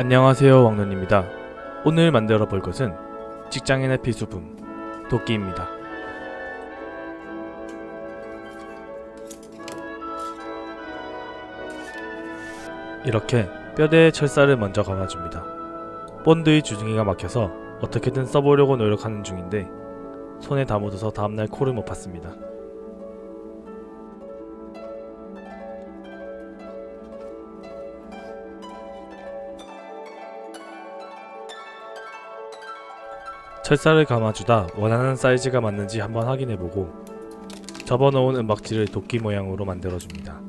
안녕하세요 왕눈입니다. 오늘 만들어 볼 것은 직장인의 필수품 도끼입니다. 이렇게 뼈대에 철사를 먼저 감아줍니다. 본드의 주둥이가 막혀서 어떻게든 써보려고 노력하는 중인데 손에 다 묻어서 다음날 코를 못 팠습니다. 철사를 감아주다 원하는 사이즈가 맞는지 한번 확인해보고 접어놓은 은박지를 도끼 모양으로 만들어줍니다.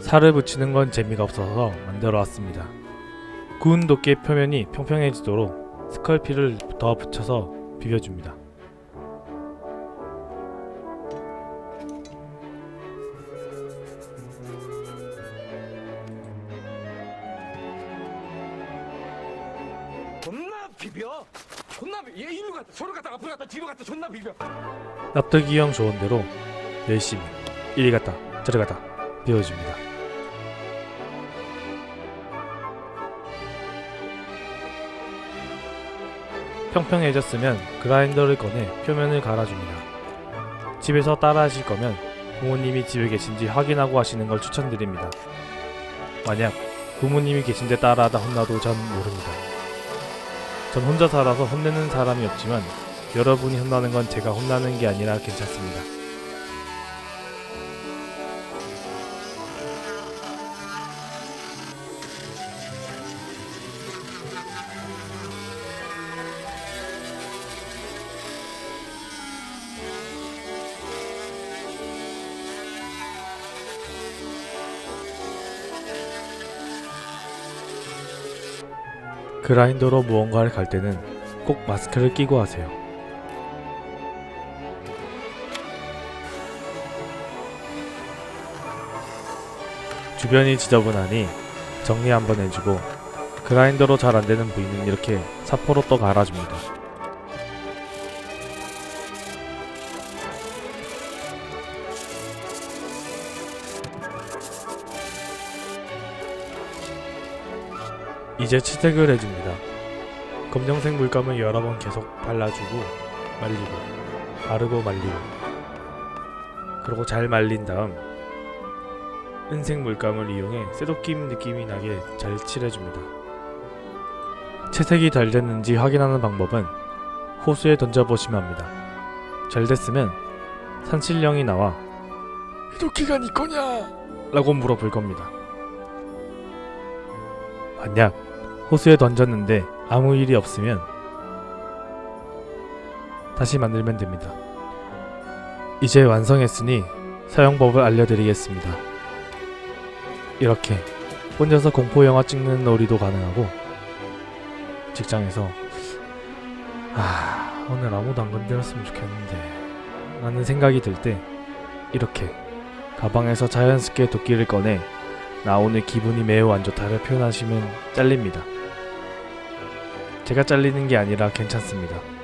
살을 붙이는 건 재미가 없어서 만들어 왔습니다. 구운 도끼의 표면이 평평해지도록 스컬피를 더 붙여서 비벼줍니다. 존나 비벼 존나 비- 얘 이리로 갔다 저리로 갔다 앞으로 갔다 뒤로 갔다 존나 비벼 납득이 형 조언대로 열심히 이리 갔다 저리 갔다 비워줍니다. 평평해졌으면 그라인더를 꺼내 표면을 갈아줍니다. 집에서 따라 하실 거면 부모님이 집에 계신지 확인하고 하시는 걸 추천드립니다. 만약 부모님이 계신데 따라하다 혼나도 전 모릅니다. 전 혼자 살아서 혼내는 사람이 없지만 여러분이 혼나는 건 제가 혼나는 게 아니라 괜찮습니다. 그라인더로 무언가를 갈 때는 꼭 마스크를 끼고 하세요. 주변이 지저분하니 정리 한번 해주고 그라인더로 잘 안되는 부위는 이렇게 사포로 또 갈아줍니다. 이제 치색을 해줍니다. 검정색 물감을 여러 번 계속 발라주고 말리고 바르고 말리고 그리고 잘 말린 다음 은색 물감을 이용해 쇠도김 느낌이 나게 잘 칠해줍니다. 채색이 잘 됐는지 확인하는 방법은 호수에 던져보시면 합니다. 잘 됐으면 산신령이 나와 도끼가 니 거냐? 라고 물어볼 겁니다. 만약 호수에 던졌는데 아무 일이 없으면 다시 만들면 됩니다. 이제 완성했으니 사용법을 알려드리겠습니다. 이렇게 혼자서 공포 영화 찍는 놀이도 가능하고 직장에서 아 오늘 아무도 안 건드렸으면 좋겠는데 라는 생각이 들 때 이렇게 가방에서 자연스럽게 도끼를 꺼내 나 오늘 기분이 매우 안 좋다를 표현하시면 잘립니다. 제가 잘리는 게 아니라 괜찮습니다.